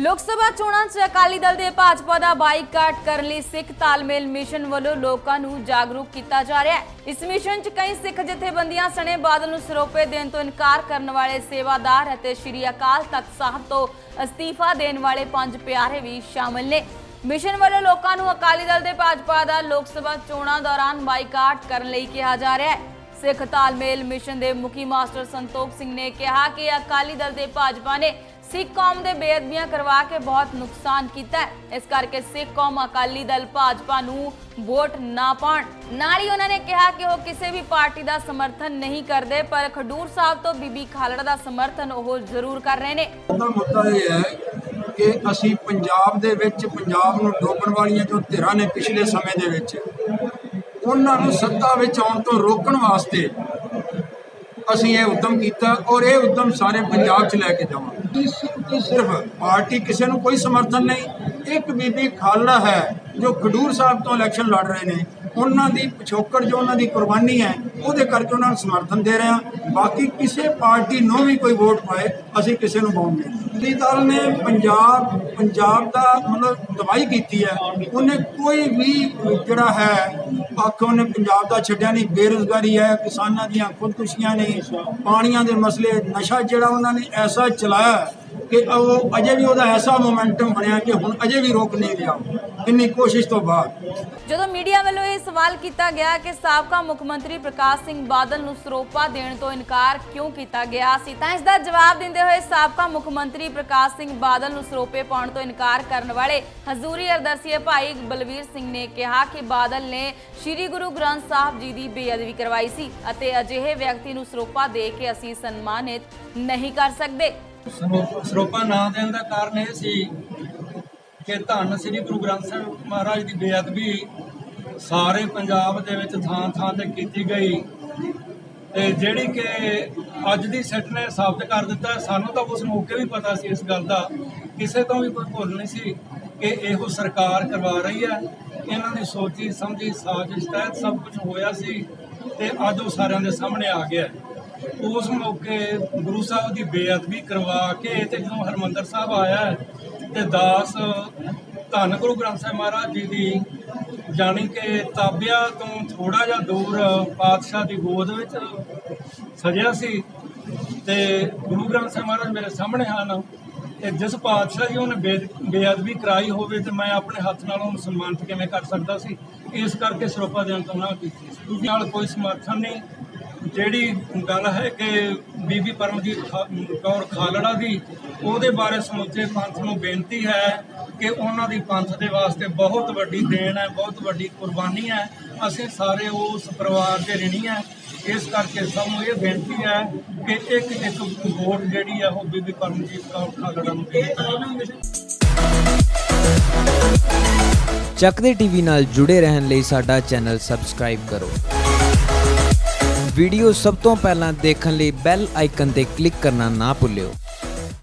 ਲੋਕ ਸਭਾ ਚੋਣਾਂ 'ਚ ਅਕਾਲੀ ਦਲ ਦੇ ਭਾਜਪਾ ਦਾ ਬਾਈਕਾਟ ਕਰਨ ਲਈ ਸਿੱਖ ਤਾਲਮੇਲ ਮਿਸ਼ਨ ਵੱਲੋਂ ਲੋਕਾਂ ਨੂੰ ਜਾਗਰੂਕ ਕੀਤਾ ਜਾ ਰਿਹਾ ਹੈ। ਇਸ ਮਿਸ਼ਨ 'ਚ ਕਈ ਸਿੱਖ ਜਥੇਬੰਦੀਆਂ ਸਣੇ ਬਾਦਲ ਨੂੰ ਸਰੋਪੇ ਦੇਣ ਤੋਂ ਇਨਕਾਰ ਕਰਨ ਵਾਲੇ ਸੇਵਾਦਾਰ ਅਤੇ ਸ਼੍ਰੀ ਅਕਾਲ ਤਖਤ ਸਾਹਿਬ ਤੋਂ ਅਸਤੀਫਾ ਦੇਣ ਵਾਲੇ ਪੰਜ ਪਿਆਰੇ ਵੀ ਸ਼ਾਮਲ ਨੇ। ਮਿਸ਼ਨ ਵੱਲੋਂ ਲੋਕਾਂ ਨੂੰ ਅਕਾਲੀ ਦਲ ਦੇ ਭਾਜਪਾ ਦਾ ਲੋਕ ਸਭਾ ਚੋਣਾਂ ਦੌਰਾਨ ਬਾਈਕਾਟ ਕਰਨ ਲਈ ਕਿਹਾ ਜਾ ਰਿਹਾ ਹੈ। ਸਿੱਖ ਤਾਲਮੇਲ ਮਿਸ਼ਨ ਦੇ ਮੁਖੀ ਮਾਸਟਰ ਸੰਤੋਖ ਸਿੰਘ ਨੇ ਕਿਹਾ ਕਿ ਅਕਾਲੀ ਦਲ ਦੇ ਭਾਜਪਾ ਨੇ ਸਿੱਖ ਕੌਮ ਦੇ ਬੇਅਦਬੀਆਂ ਕਰਵਾ ਕੇ ਬਹੁਤ ਨੁਕਸਾਨ ਕੀਤਾ ਹੈ। ਇਸ ਕਰਕੇ ਸਿੱਖ ਕੌਮ ਅਕਾਲੀ ਦਲ ਭਾਜਪਾ ਨੂੰ ਵੋਟ ਨਾ ਪਾਉਣ। ਨਾਲ ਹੀ ਉਹਨਾਂ ਨੇ ਕਿਹਾ ਕਿ ਉਹ ਕਿਸੇ ਵੀ ਪਾਰਟੀ ਦਾ ਸਮਰਥਨ ਨਹੀਂ ਕਰਦੇ, ਪਰ ਖਡੂਰ ਸਾਹਿਬ ਤੋਂ ਬੀਬੀ ਖਾਲੜਾ ਦਾ ਸਮਰਥਨ ਉਹ ਜ਼ਰੂਰ ਕਰ ਰਹੇ ਨੇ। ਉਹਦਾ ਮੁੱਦਾ ਇਹ ਹੈ ਕਿ ਅਸੀਂ ਪੰਜਾਬ ਦੇ ਵਿੱਚ ਪੰਜਾਬ ਨੂੰ ਡੋਬਣ ਵਾਲੀਆਂ ਜੋ ਧਿਰਾਂ ਨੇ ਪਿਛਲੇ ਸਮੇਂ ਦੇ ਵਿੱਚ, ਉਹਨਾਂ ਨੂੰ ਸੱਤਾ ਵਿੱਚ ਆਉਣ ਤੋਂ ਰੋਕਣ ਵਾਸਤੇ ਅਸੀਂ ਇਹ ਉਦਮ ਕੀਤਾ ਔਰ ਇਹ ਉਦਮ ਸਾਰੇ ਪੰਜਾਬ 'ਚ ਲੈ ਕੇ ਜਾਵਾਂਗੇ ਸਿਰਫ ਪਾਰਟੀ ਕਿਸੇ ਨੂੰ ਕੋਈ ਸਮਰਥਨ ਨਹੀਂ ਇੱਕ ਬੀਬੀ ਖਾਲੜਾ ਹੈ ਜੋ ਖਡੂਰ ਸਾਹਿਬ ਤੋਂ ਇਲੈਕਸ਼ਨ ਲੜ ਰਹੇ ਨੇ। ਉਹਨਾਂ ਦੀ ਪਿਛੋਕੜ ਜੋ ਉਹਨਾਂ ਦੀ ਕੁਰਬਾਨੀ ਹੈ, ਉਹਦੇ ਕਰਕੇ ਉਹਨਾਂ ਨੂੰ ਸਮਰਥਨ ਦੇ ਰਹੇ ਹਾਂ। ਬਾਕੀ ਕਿਸੇ ਪਾਰਟੀ ਨੂੰ ਵੀ ਕੋਈ ਵੋਟ ਪਾਏ, ਅਸੀਂ ਕਿਸੇ ਨੂੰ ਪਾਉਂਦੇ ਨਹੀਂ ਅਕਾਲੀ ਦਲ ਨੇ ਪੰਜਾਬ ਪੰਜਾਬ ਦਾ ਮਤਲਬ ਦਵਾਈ ਕੀਤੀ ਹੈ। ਉਹਨੇ ਕੋਈ ਵੀ ਜਿਹੜਾ ਹੈ ਪੱਖ ਉਹਨੇ ਪੰਜਾਬ ਦਾ ਛੱਡਿਆ ਨਹੀਂ, ਬੇਰੁਜ਼ਗਾਰੀ ਹੈ, ਕਿਸਾਨਾਂ ਦੀਆਂ ਖੁਦਕੁਸ਼ੀਆਂ ਨੇ, ਪਾਣੀਆਂ ਦੇ ਮਸਲੇ, ਨਸ਼ਾ ਜਿਹੜਾ ਉਹਨਾਂ ਨੇ ਐਸਾ ਚਲਾਇਆ ਕਿ ਉਹ ਅਜੇ ਵੀ ਉਹਦਾ ਐਸਾ ਮੋਮੈਂਟਮ ਬਣਿਆ ਕਿ ਹੁਣ ਅਜੇ ਵੀ ਰੋਕ ਨਹੀਂ ਰਿਹਾ। ਇੰਨੀ ਕੋਸ਼ਿਸ਼ ਤੋਂ ਬਾਅਦ। ਜਦੋਂ ਮੀਡੀਆ ਵੱਲੋਂ ਇਹ ਸਵਾਲ ਕੀਤਾ ਗਿਆ ਕਿ ਸਾਬਕਾ ਮੁੱਖ ਮੰਤਰੀ ਪ੍ਰਕਾਸ਼ ਸਿੰਘ ਬਾਦਲ ਨੂੰ ਸਰੋਪਾ ਦੇਣ ਤੋਂ ਇਨਕਾਰ ਕਿਉਂ ਕੀਤਾ ਗਿਆ ਸੀ ਤਾਂ ਇਸ ਦਾ ਜਵਾਬ ਦਿੰਦੇ ਹੋਏ ਸਾਬਕਾ ਮੁੱਖ ਮੰਤਰੀ ਪ੍ਰਕਾਸ਼ ਸਿੰਘ ਬਾਦਲ ਨੂੰ ਸਰੋਪੇ ਪਾਉਣ ਤੋਂ ਇਨਕਾਰ ਕਰਨ ਵਾਲੇ ਹਜ਼ੂਰੀ ਅਰਦਰਸੀਏ ਭਾਈ ਬਲਵੀਰ ਸਿੰਘ ਨੇ ਕਿਹਾ ਕਿ ਬਾਦਲ ਨੇ ਸ੍ਰੀ ਗੁਰੂ ਗ੍ਰੰਥ ਸਾਹਿਬ ਜੀ ਦੀ ਬੇਅਦਬੀ ਕਰਵਾਈ ਸੀ ਅਤੇ ਅਜਿਹੇ ਵਿਅਕਤੀ ਨੂੰ ਸਰੋਪਾ ਦੇ ਕੇ ਅਸੀਂ ਸਨਮਾਨਿਤ ਨਹੀਂ ਕਰ ਸਕਦੇ। ਸਰੋ- ਸਰੋਪਾ ਨਾ ਦੇਣ ਦਾ ਕਾਰਨ ਇਹ ਸੀ ਕਿ ਧੰਨ ਸ੍ਰੀ ਗੁਰੂ ਗ੍ਰੰਥ ਸਾਹਿਬ ਮਹਾਰਾਜ ਦੀ ਬੇਅਦਬੀ ਸਾਰੇ ਪੰਜਾਬ ਦੇ ਵਿੱਚ ਥਾਂ ਥਾਂ ਤੇ ਕੀਤੀ ਗਈ। ਤੇ ਜਿਹੜੀ ਕਿ ਅੱਜ ਦੀ ਸੈਟ ਨੇ ਸਾਬਤ ਕਰ ਦਿੱਤਾ ਸਾਨੂੰ ਤਾਂ ਉਸ ਮੌਕੇ ਵੀ ਪਤਾ ਸੀ ਇਸ ਗੱਲ ਦਾ। ਕਿਸੇ ਤੋਂ ਵੀ ਕੋਈ ਭੁੱਲ ਨਹੀਂ ਸੀ ਕਿ ਇਹੋ ਸਰਕਾਰ ਕਰਵਾ ਰਹੀ ਹੈ। ਇਹਨਾਂ ਦੀ ਸੋਚੀ ਸਮਝੀ ਸਾਜ਼ਿਸ਼ ਤਹਿਤ ਸਭ ਕੁਝ ਹੋਇਆ ਸੀ ਤੇ ਅੱਜ ਉਹ ਸਾਰਿਆਂ ਦੇ ਸਾਹਮਣੇ ਆ ਗਿਆ। ਉਸ ਮੌਕੇ ਗੁਰੂ ਸਾਹਿਬ ਦੀ ਬੇਅਦਬੀ ਕਰਵਾ ਕੇ ਤੇ ਜਦੋਂ ਹਰਮੰਦਰ ਸਾਹਿਬ ਆਇਆ ਹੈ, ਤੇ ਦਾਸ ਧੰਨ ਗੁਰੂ ਗ੍ਰੰਥ ਸਾਹਿਬ ਮਹਾਰਾਜ ਜੀ ਦੀ, ਜਾਣੀ ਕਿ ਤਾਬਿਆ ਤੋਂ ਥੋੜਾ ਜਿਹਾ ਦੂਰ ਪਾਤਸ਼ਾਹ ਦੀ ਗੋਦ ਵਿੱਚ ਸਜਿਆ ਸੀ ਤੇ ਗੁਰੂ ਗ੍ਰੰਥ ਸਾਹਿਬ ਮਹਾਰਾਜ ਮੇਰੇ ਸਾਹਮਣੇ ਹਨ ਤੇ ਜਿਸ ਪਾਤਸ਼ਾਹ ਜੀ ਉਹਨੇ ਬੇਦ- ਬੇਅਦਬੀ ਕਰਾਈ ਹੋਵੇ ਤੇ ਮੈਂ ਆਪਣੇ ਹੱਥ ਨਾਲ ਉਹਨੂੰ ਸਨਮਾਨਿਤ ਕਿਵੇਂ ਕਰ ਸਕਦਾ ਸੀ, ਇਸ ਕਰਕੇ ਸਰੋਪਾ ਦੇਣ ਤੋਂ ਨਾ ਕੀਤੀ ਸੀ। ਨਾਲ ਕੋਈ ਸਮਰਥਨ ਨਹੀਂ। ਜਿਹੜੀ ਗੱਲ ਹੈ ਕਿ ਬੀਬੀ ਪਰਮਜੀਤ ਖਾ- ਕੌਰ ਖਾਲੜਾ ਦੀ, ਉਹਦੇ ਬਾਰੇ ਸਮੁੱਚੇ ਪੰਥ ਨੂੰ ਬੇਨਤੀ ਹੈ ਕਿ ਉਹਨਾਂ ਦੀ ਪੰਥ ਦੇ ਵਾਸਤੇ ਬਹੁਤ ਵੱਡੀ ਦੇਣ ਹੈ, ਬਹੁਤ ਵੱਡੀ ਕੁਰਬਾਨੀ ਹੈ। ਅਸੀਂ ਸਾਰੇ ਉਸ ਪਰਿਵਾਰ ਦੇ ਰਿਣੀ ਹੈ। ਇਸ ਕਰਕੇ ਸਭ ਨੂੰ ਇਹ ਬੇਨਤੀ ਹੈ ਕਿ ਇੱਕ ਇੱਕ ਵੋਟ ਜਿਹੜੀ ਹੈ ਉਹ ਬੀਬੀ ਪਰਮਜੀਤ ਕੌਰ ਖਾਲੜਾ ਨੂੰ ਚੱਕਦੇ ਟੀਵੀ ਨਾਲ ਜੁੜੇ ਰਹਿਣ ਲਈ ਸਾਡਾ ਚੈਨਲ ਸਬਸਕ੍ਰਾਈਬ ਕਰੋ। ਵੀਡੀਓ ਸਭ ਤੋਂ ਪਹਿਲਾਂ ਦੇਖਣ ਲਈ ਬੈਲ ਆਈਕਨ ਤੇ ਕਲਿੱਕ ਕਰਨਾ ਨਾ ਭੁੱਲਿਓ।